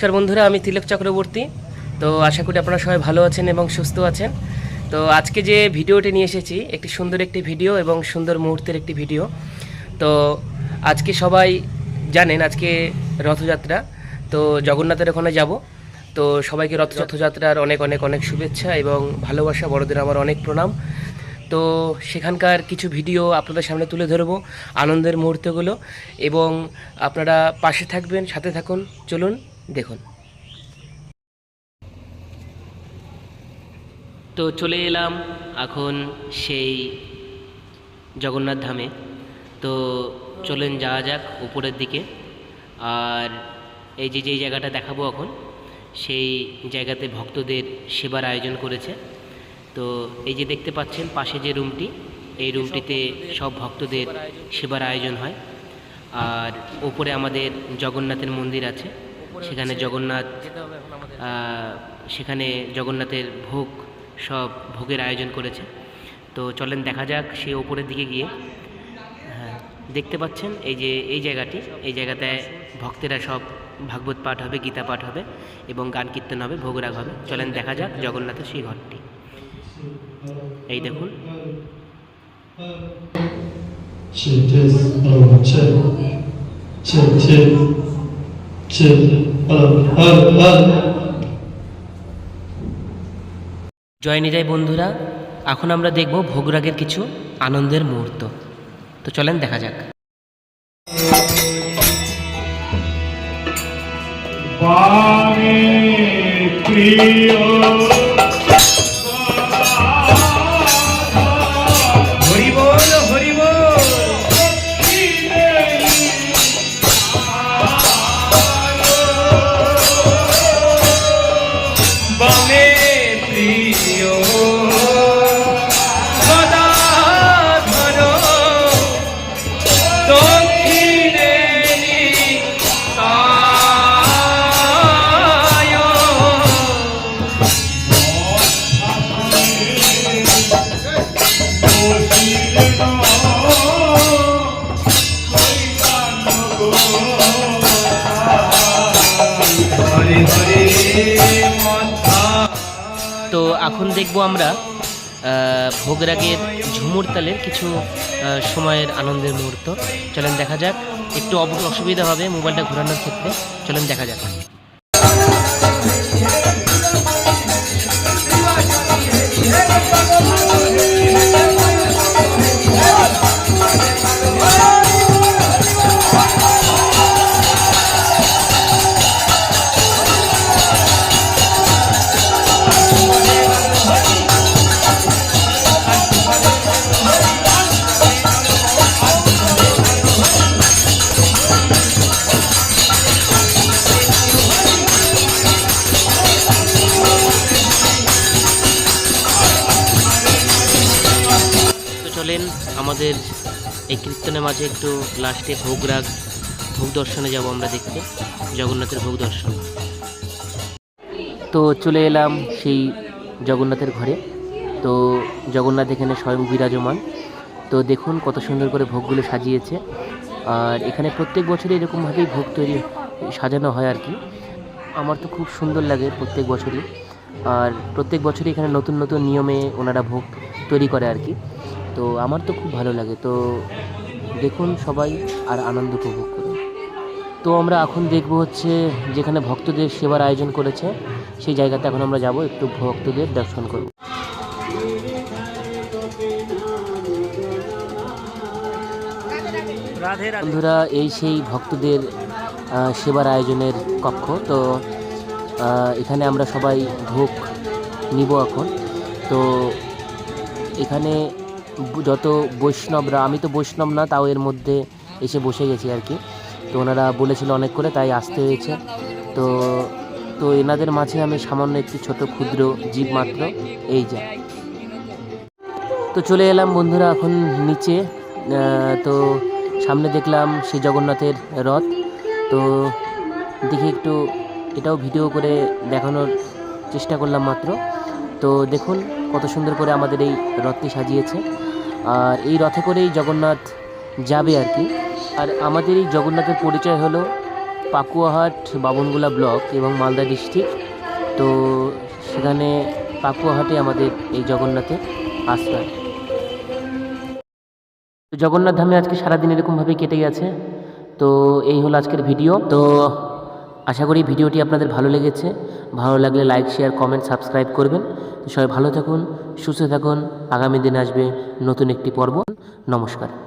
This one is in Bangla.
নমস্কার বন্ধুরা, আমি তিলক চক্রবর্তী। তো আশা করি আপনারা সবাই ভালো আছেন এবং সুস্থ আছেন। তো আজকে যে ভিডিওটি নিয়ে এসেছি, একটি সুন্দর একটি ভিডিও এবং সুন্দর মুহূর্তের একটি ভিডিও। তো আজকে সবাই জানেন, আজকে রথযাত্রা। তো জগন্নাথের ওখানে যাব। তো সবাইকে রথ রথযাত্রার অনেক অনেক অনেক শুভেচ্ছা এবং ভালোবাসা, বড়দের আমার অনেক প্রণাম। তো সেখানকার কিছু ভিডিও আপনাদের সামনে তুলে ধরবো, আনন্দের মুহূর্তগুলো। এবং আপনারা পাশে থাকবেন, সাথে থাকুন, চলুন। দেখুন। তো চলে এলাম এখন সেই জগন্নাথ ধামে। তো চলেন যাওয়া যাক উপরের দিকে। আর এই যে যেই জায়গাটা দেখাবো এখন, সেই জায়গাতে ভক্তদের সেবার আয়োজন করেছে। তো এই যে দেখতে পাচ্ছেন পাশে যে রুমটি, এই রুমটিতে সব ভক্তদের সেবার আয়োজন হয়। আর ওপরে আমাদের জগন্নাথের মন্দির আছে। সেখানে জগন্নাথ সেখানে জগন্নাথের ভোগ সব ভোগের আয়োজন করেছে। তো চলেন দেখা যাক সে ওপরের দিকে গিয়ে। হ্যাঁ দেখতে পাচ্ছেন এই যে এই জায়গাটি এই জায়গাতে ভক্তেরা সব ভাগবত পাঠ হবে গীতা পাঠ হবে এবং গান কীর্তন হবে ভোগরাগ হবে। চলেন দেখা যাক জগন্নাথের সেই ঘরটি। এই দেখুন। Çetin, çetin, çetin. জয় নিজাই বন্ধুরা, এখন আমরা দেখব ভোগরাগের কিছু আনন্দের মুহূর্ত। তো চলেন দেখা যাক। প্রিয় বামে প্রিয়। গদাধর দক্ষিণে নিতায়। তো এখন দেখব আমরা ভোগরাগের ঝুমুর তালের কিছু সময়ের আনন্দের মুহূর্ত। চলেন দেখা যাক, একটু অসুবিধা হবে মোবাইলটা ঘোরানোর ক্ষেত্রে। চলেন দেখা যাক। চলেন আমাদের এই কীর্তনের মাঝে একটু লাস্টে ভোগরাগ ভোগ দর্শনে যাব আমরা দেখতে, জগন্নাথের ভোগ দর্শন। তো চলে এলাম সেই জগন্নাথের ঘরে। তো জগন্নাথ এখানে স্বয়ং বিরাজমান। তো দেখুন কত সুন্দর করে ভোগগুলো সাজিয়েছে। আর এখানে প্রত্যেক বছরই এরকমভাবেই ভোগ তৈরি সাজানো হয় আর কি। আমার তো খুব সুন্দর লাগে প্রত্যেক বছরই। আর প্রত্যেক বছরই এখানে নতুন নতুন নিয়মে ওনারা ভোগ তৈরি করে আর কি। তো আমার তো খুব ভালো লাগে, তো দেখুন সবাই আর আনন্দ উপভোগ করুন। তো আমরা এখন দেখব হচ্ছে যেখানে ভক্তদের সেবার আয়োজন করেছে, সেই জায়গাতে এখন আমরা যাব, একটু ভক্তদের দর্শন করব। বন্ধুরা, এই সেই ভক্তদের সেবার আয়োজনের কক্ষ, তো এখানে আমরা সবাই ভোগ নিব এখন। তো, এখানে যত বৈষ্ণবরা, আমি তো বৈষ্ণব না, তাও এর মধ্যে এসে বসে গেছি আর কি। তো ওনারা বলেছিল অনেক করে, তাই আসতে হয়েছে। তো তো এনাদের মাঝে আমি সামান্য একটি ছোট ক্ষুদ্র জীব মাত্র, এই যা। তো চলে এলাম বন্ধুরা এখন নিচে তো সামনে দেখলাম সেই জগন্নাথের রথ। তো দেখি একটু এটাও ভিডিও করে দেখানোর চেষ্টা করলাম মাত্র। তো দেখুন কত সুন্দর করে আমাদের এই রথটি সাজিয়েছে। আর এই রথে করেই জগন্নাথ যাবে আর কি। আর আমাদের এই জগন্নাথের পরিচয় হলো পাকুয়াহাট বাবনগোলা ব্লক এবং মালদা ডিস্ট্রিক্ট। তো সেখানে পাকুয়াহাটে আমাদের এই জগন্নাথে আশ্রয়। জগন্নাথ ধামে আজকে সারাদিন এরকমভাবে কেটে গেছে। তো এই হলো আজকের ভিডিও। তো আশা করি ভিডিওটি আপনাদের ভালো লেগেছে। ভালো লাগলে লাইক শেয়ার কমেন্ট সাবস্ক্রাইব করবেন। সবাই ভালো থাকুন, সুস্থ থাকুন। আগামী দিন আসবে নতুন একটি পর্ব। নমস্কার।